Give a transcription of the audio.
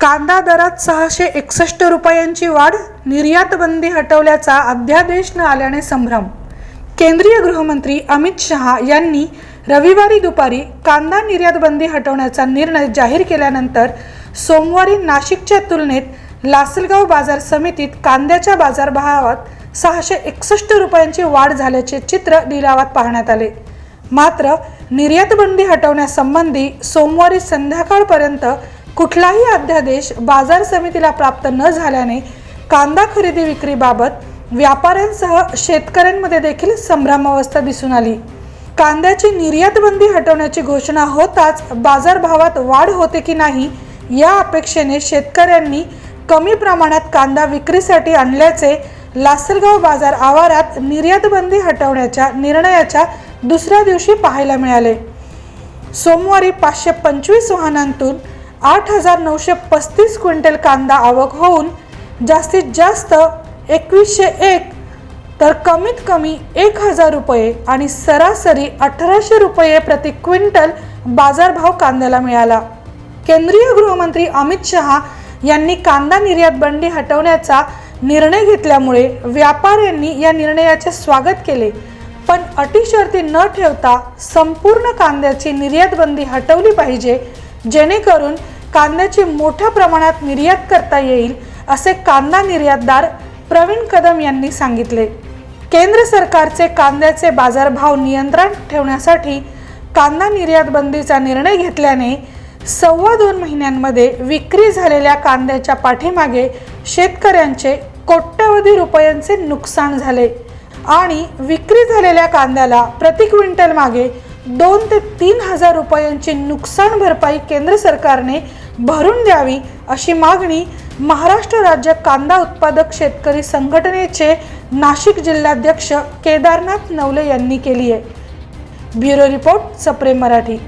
कांदा दरात सहाशे एकसष्ट रुपयांची वाढ निर्यात बंदी हटवल्याचा अध्यादेश न आल्याने संभ्रम. केंद्रीय गृहमंत्री अमित शहा यांनी रविवारी दुपारी कांदा निर्यात बंदी हटवण्याचा निर्णय जाहीर केल्यानंतर सोमवारी नाशिकच्या तुलनेत लासलगाव बाजार समितीत कांद्याच्या बाजारभावात सहाशे एकसष्ट रुपयांची वाढ झाल्याचे चित्र लिलावात पाहण्यात आले. मात्र निर्यात बंदी हटवण्यासंबंधी सोमवारी संध्याकाळपर्यंत कुठलाही अध्यादेश बाजार समितीला प्राप्त न झाल्याने कांदा खरेदी विक्रीबाबत व्यापाऱ्यांसह शेतकऱ्यांमध्ये देखील संभ्रमावस्था दिसून आली. कांद्याची निर्यात बंदी हटवण्याची घोषणा होताच बाजारभावात वाढ होते की नाही या अपेक्षेने शेतकऱ्यांनी कमी प्रमाणात कांदा विक्रीसाठी आणल्याचे लासलगाव बाजार आवारात निर्यात बंदी हटवण्याच्या निर्णयाच्या दुसऱ्या दिवशी पाहायला मिळाले. सोमवारी पाचशे पंचवीस वाहनांतून आठ हजार नऊशे पस्तीस क्विंटल कांदा आवक होऊन जास्तीत जास्त एकवीसशे एक तर कमीत कमी एक हजार रुपये आणि सरासरी अठराशे रुपये प्रति क्विंटल बाजारभाव कांद्याला मिळाला. केंद्रीय गृहमंत्री अमित शहा यांनी कांदा निर्यात बंदी हटवण्याचा निर्णय घेतल्यामुळे व्यापाऱ्यांनी या निर्णयाचे स्वागत केले पण अटी शर्ती न ठेवता संपूर्ण कांद्याची निर्यात बंदी हटवली पाहिजे जेणेकरून कांद्याची मोठ्या प्रमाणात निर्यात करता येईल असे कांदा निर्यातदार प्रवीण कदम यांनी सांगितले. केंद्र सरकारचे कांद्याचे बाजारभाव नियंत्रण ठेवण्यासाठी कांदा निर्यात बंदीचा निर्णय घेतल्याने सव्वा दोन महिन्यांमध्ये विक्री झालेल्या कांद्याच्या पाठीमागे शेतकऱ्यांचे कोट्यवधी रुपयांचे नुकसान झाले आणि विक्री झालेल्या कांद्याला प्रति क्विंटल मागे दोन ते तीन हजार रुपयांची नुकसान भरपाई केंद्र सरकारने भरून द्यावी अशी मागणी महाराष्ट्र राज्य कांदा उत्पादक शेतकरी संघटनेचे नाशिक जिल्हाध्यक्ष केदारनाथ नवले यांनी केली आहे. ब्युरो रिपोर्ट सप्रेम मराठी.